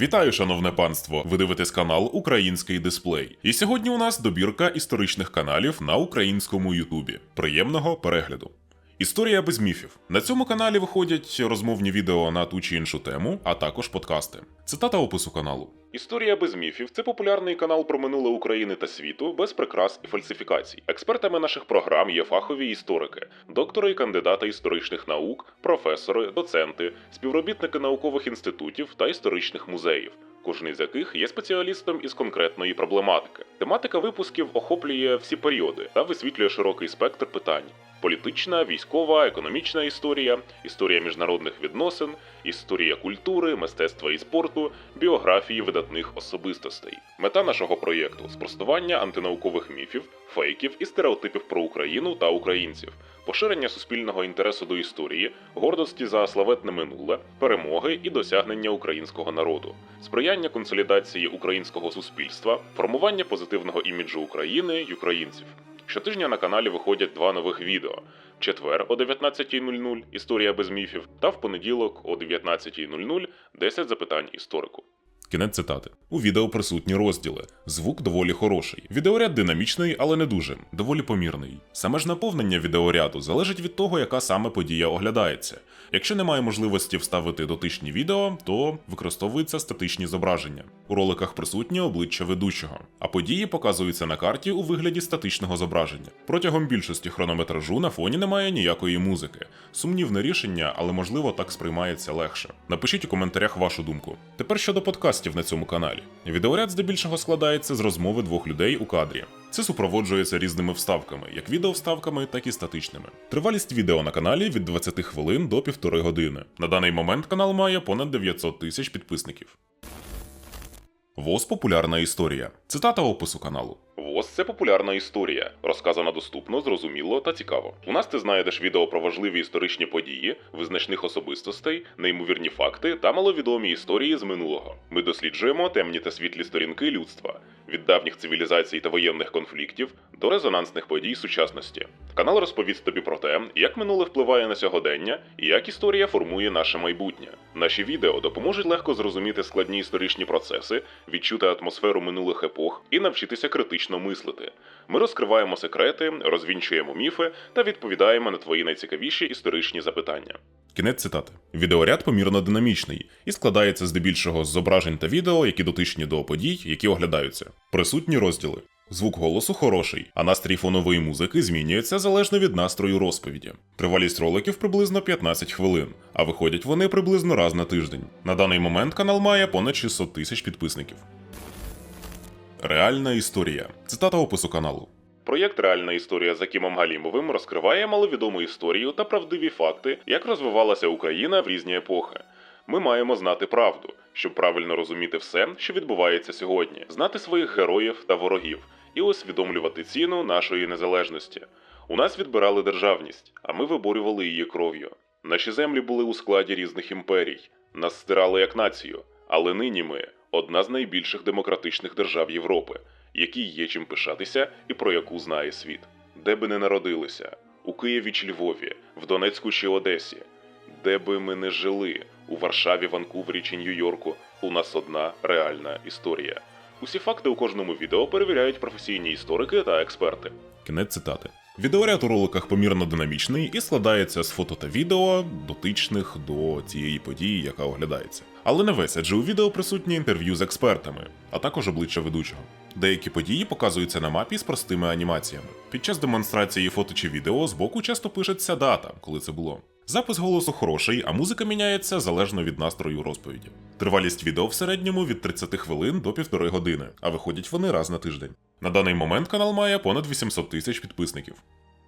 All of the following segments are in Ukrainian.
Вітаю, шановне панство! Ви дивитесь канал Український дисплей. І сьогодні у нас добірка історичних каналів на українському Ютубі. Приємного перегляду. Історія без міфів. На цьому каналі виходять розмовні відео на ту чи іншу тему, а також подкасти. Цитата опису каналу. Історія без міфів це популярний канал про минуле України та світу без прикрас і фальсифікацій. Експертами наших програм є фахові історики, доктори і кандидати історичних наук, професори, доценти, співробітники наукових інститутів та історичних музеїв. Кожен із яких є спеціалістом із конкретної проблематики. Тематика випусків охоплює всі періоди та висвітлює широкий спектр питань: політична, військова, економічна історія, історія міжнародних відносин, історія культури, мистецтва і спорту, біографії видатних особистостей. Мета нашого проєкту спростування антинаукових міфів, фейків і стереотипів про Україну та українців, поширення суспільного інтересу до історії, гордості за славетне минуле, перемоги і досягнення українського народу, сприяння консолідації українського суспільства, формування позитивного іміджу України й українців. Щотижня на каналі виходять два нових відео: четвер о 19.00 Історія без міфів та в понеділок о 19.00 10 запитань історику. Кінець цитати. У відео присутні розділи. Звук доволі хороший. Відеоряд динамічний, але не дуже, доволі помірний. Саме ж наповнення відеоряду залежить від того, яка саме подія оглядається. Якщо немає можливості вставити дотичні відео, то використовуються статичні зображення. У роликах присутні обличчя ведучого, а події показуються на карті у вигляді статичного зображення. Протягом більшості хронометражу на фоні немає ніякої музики. Сумнівне рішення, але можливо так сприймається легше. Напишіть у коментарях вашу думку. Тепер щодо подкастів на цьому каналі. Відеоряд здебільшого складається з розмови двох людей у кадрі. Це супроводжується різними вставками, як відеовставками, так і статичними. Тривалість відео на каналі від 20 хвилин до півтори години. На даний момент канал має понад 900 тисяч підписників. ВОЗ популярна історія. Цитата опису каналу. ВОЗ це популярна історія, розказана доступно, зрозуміло та цікаво. У нас ти знайдеш відео про важливі історичні події, визначних особистостей, неймовірні факти та маловідомі історії з минулого. Ми досліджуємо темні та світлі сторінки людства від давніх цивілізацій та воєнних конфліктів до резонансних подій сучасності. Канал розповість тобі про те, як минуле впливає на сьогодення і як історія формує наше майбутнє. Наші відео допоможуть легко зрозуміти складні історичні процеси, відчути атмосферу минулих епох і навчитися критично мислити. Ми розкриваємо секрети, розвінчуємо міфи та відповідаємо на твої найцікавіші історичні запитання. Кінець цитати. Відеоряд помірно динамічний і складається здебільшого з зображень та відео, які дотичні до подій, які оглядаються. Присутні розділи. Звук голосу хороший, а настрій фонової музики змінюється залежно від настрою розповіді. Тривалість роликів приблизно 15 хвилин, а виходять вони приблизно раз на тиждень. На даний момент канал має понад 600 тисяч підписників. Реальна історія. Цитата опису каналу. Проєкт Реальна історія за Кімом Галімовим розкриває маловідому історію та правдиві факти, як розвивалася Україна в різні епохи. Ми маємо знати правду, щоб правильно розуміти все, що відбувається сьогодні, знати своїх героїв та ворогів і усвідомлювати ціну нашої незалежності. У нас відбирали державність, а ми виборювали її кров'ю. Наші землі були у складі різних імперій, нас стирали як націю, але нині ми одна з найбільших демократичних держав Європи, якій є чим пишатися і про яку знає світ. Де би не народилися у Києві чи Львові, в Донецьку чи Одесі, де би ми не жили у Варшаві, Ванкувері чи Нью-Йорку, у нас одна реальна історія. Усі факти у кожному відео перевіряють професійні історики та експерти. Кінець цитати. Відеоряд у роликах помірно динамічний і складається з фото та відео, дотичних до цієї події, яка оглядається. Але не весь, адже у відео присутні інтерв'ю з експертами, а також обличчя ведучого. Деякі події показуються на мапі з простими анімаціями. Під час демонстрації фото чи відео збоку часто пишеться дата, коли це було. Запис голосу хороший, а музика міняється залежно від настрою розповіді. Тривалість відео в середньому від 30 хвилин до півтори години, а виходять вони раз на тиждень. На даний момент канал має понад 800 тисяч підписників.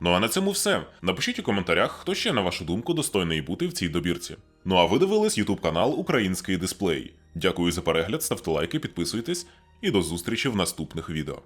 Ну а на цьому все. Напишіть у коментарях, хто ще, на вашу думку, достойний бути в цій добірці. Ну а ви дивились YouTube канал Український дисплей. Дякую за перегляд, ставте лайки, підписуйтесь і до зустрічі в наступних відео.